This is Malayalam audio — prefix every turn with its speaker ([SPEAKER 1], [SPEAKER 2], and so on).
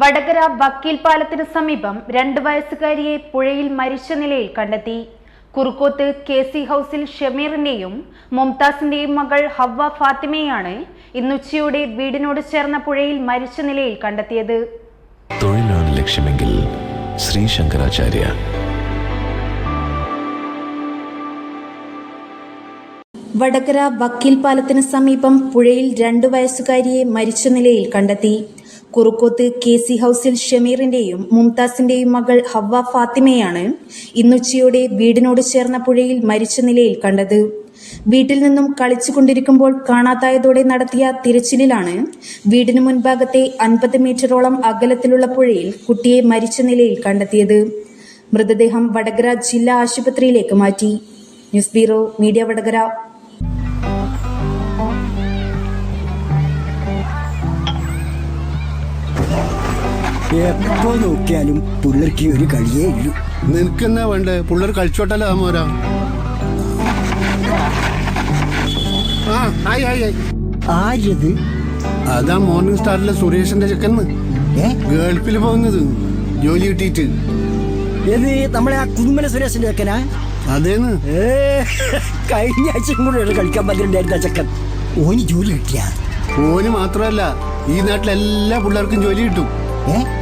[SPEAKER 1] വടകര വക്കീൽ പാലത്തിന് സമീപം രണ്ട് വയസ്സുകാരിയെ പുഴയിൽ മരിച്ച നിലയിൽ കണ്ടെത്തി. കുറുക്കോത്ത് കെ സി ഹൗസിൽ ഷമീറിന്റെയും മുംതാസിന്റെയും മകൾ ഹവ്വ ഫാത്തിമയാണ് ഇന്നുച്ചയോടെ വീടിനോട് ചേർന്ന പുഴയിൽ മരിച്ച നിലയിൽ കണ്ടെത്തിയത്.
[SPEAKER 2] തൊഴിലാണ് ലക്ഷ്യമെങ്കിൽ ശ്രീ ശങ്കരാചാര്യ.
[SPEAKER 1] വടകര വക്കീൽ പാലത്തിന് സമീപം പുഴയിൽ രണ്ടു വയസ്സുകാരിയെ മരിച്ച നിലയിൽ കണ്ടെത്തി. കുറുക്കോത്ത് കെ സി ഹൗസിൽ ഷമീറിന്റെയും മുംതാസിന്റെയും മകൾ ഹവ്വ ഫാത്തിമയാണ് ഇന്നുച്ചയോടെ വീടിനോട് ചേർന്ന പുഴയിൽ മരിച്ച നിലയിൽ കണ്ടത്. വീട്ടിൽ നിന്നും കളിച്ചുകൊണ്ടിരിക്കുമ്പോൾ കാണാതായതോടെ നടത്തിയ തിരച്ചിലിലാണ് വീടിന് മുൻഭാഗത്തെ അൻപത് മീറ്ററോളം അകലത്തിലുള്ള പുഴയിൽ കുട്ടിയെ മരിച്ച നിലയിൽ കണ്ടെത്തിയത്. മൃതദേഹം വടകര ജില്ലാ ആശുപത്രിയിലേക്ക് മാറ്റി. News bureau media Vadakara.
[SPEAKER 3] എപ്പോ നോക്കിയാലും പുള്ളർക്ക് ഒരു കളിയേ ഇല്ലു.
[SPEAKER 4] നിനക്കെന്നാ വേണ്ടേ? പുള്ളർ കളിച്ചോട്ടല്ലോ മോരാ? ആ ആയി ആയി ആയി.
[SPEAKER 3] ആര്യത്
[SPEAKER 4] അതാ മോർണിംഗ് സ്റ്റാറിലെ സുരേഷിന്റെ ചെക്കന്ന്
[SPEAKER 3] ഏ?
[SPEAKER 4] ഗൾഫിൽ പോകുന്നത്. ജോലി കിട്ടിയിട്ട്.
[SPEAKER 3] ഏത് നമ്മളെ ആ കുടുംബന സുരേഷിന്റെ ചെക്കനാ?
[SPEAKER 4] അതേന്ന്.
[SPEAKER 3] ഏ കഴിഞ്ഞ ആഴ്ച കൂടെ കളിക്കാൻ പറ്റിണ്ടായിരുന്ന ചെക്കൻ. ഓന് ജോലി കിട്ടിയ?
[SPEAKER 4] ഓന് മാത്രമല്ല ഈ നാട്ടിലെല്ലാ പിള്ളേർക്കും ജോലി കിട്ടും.
[SPEAKER 3] ഏ?